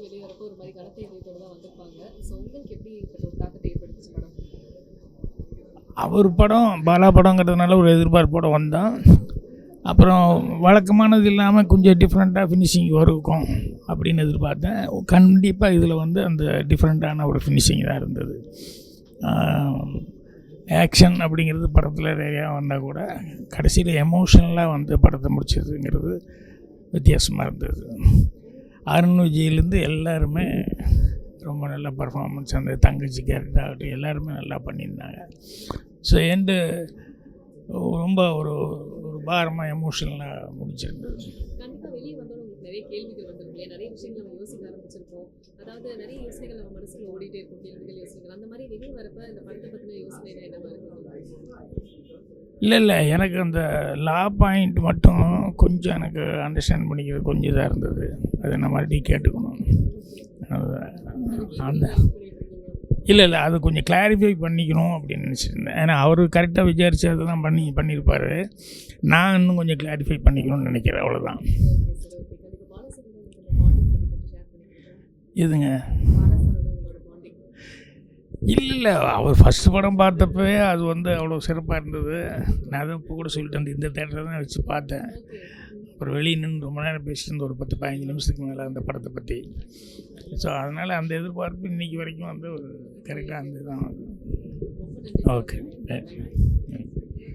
வெளியே வரப்போ ஒரு மாதிரி கலத்தை இதயத்தோடு தான் வந்திருப்பாங்க. ஸோ உங்களுக்கு எப்படி ஒரு தாக்கத்தை ஏற்படுத்துச்சு படம்? அவர் படம் பாலா படங்கிறதுனால ஒரு எதிர்பார்ப்போடு வந்தான். அப்புறம் வழக்கமானது இல்லாமல் கொஞ்சம் டிஃப்ரெண்ட்டாக ஃபினிஷிங் இருக்கும் அப்படின்னு எதிர்பார்த்தேன். கண்டிப்பாக இதில் வந்து அந்த டிஃப்ரெண்ட்டான ஒரு ஃபினிஷிங் தான் இருந்தது. ஆக்ஷன் அப்படிங்கிறது படத்தில் நிறையா வந்தால் கூட கடைசியில் எமோஷனலாக வந்து படத்தை முடிச்சதுங்கிறது வித்தியாசமாக இருந்தது. அருண் விஜயிலேருந்து எல்லாருமே ரொம்ப நல்ல பர்ஃபார்மன்ஸ் அந்த தங்கச்சி கேரக்டர் ஆகட்டும் எல்லாருமே நல்லா பண்ணியிருந்தாங்க. ஸோ எண்டு ரொம்ப ஒரு ஒரு பாரமாக எமோஷனலாக முடிச்சிருந்தது. இல்லை இல்லை. எனக்கு அந்த லா பாயிண்ட் மட்டும் கொஞ்சம் எனக்கு அண்டர்ஸ்டாண்ட் பண்ணிக்கிறது கொஞ்சம் இதாக இருந்தது. அதை நான் மறுபடியும் கேட்டுக்கணும். அந்த இல்லை இல்லை அது கொஞ்சம் கிளாரிஃபை பண்ணிக்கணும் அப்படின்னு நினச்சிருந்தேன். ஏன்னா அவர் கரெக்டாக விசாரித்து தான் பண்ணி பண்ணியிருப்பார் நான் இன்னும் கொஞ்சம் கிளாரிஃபை பண்ணிக்கணும்னு நினைக்கிறேன் அவ்வளோதான் எதுங்க? இல்லை இல்லை அவர் ஃபஸ்ட்டு படம் பார்த்தப்பவே அது வந்து அவ்வளோ சிறப்பாக இருந்தது. நான் தான் இப்போ கூட சொல்லிட்டேன் இந்த தேட்டரை தான் வச்சு பார்த்தேன். அப்புறம் வெளியே நின்று ரொம்ப நேரம் பேசிட்டு இருந்தோம், ஒரு பத்து பதினஞ்சு நிமிஷத்துக்கு மேலே அந்த படத்தை பற்றி ஸோ அதனால் அந்த எதிர்பார்ப்பு இன்றைக்கி வரைக்கும் வந்து ஒரு கரெக்டாக இருந்தது தான் ரொம்ப நன்றி ஓகே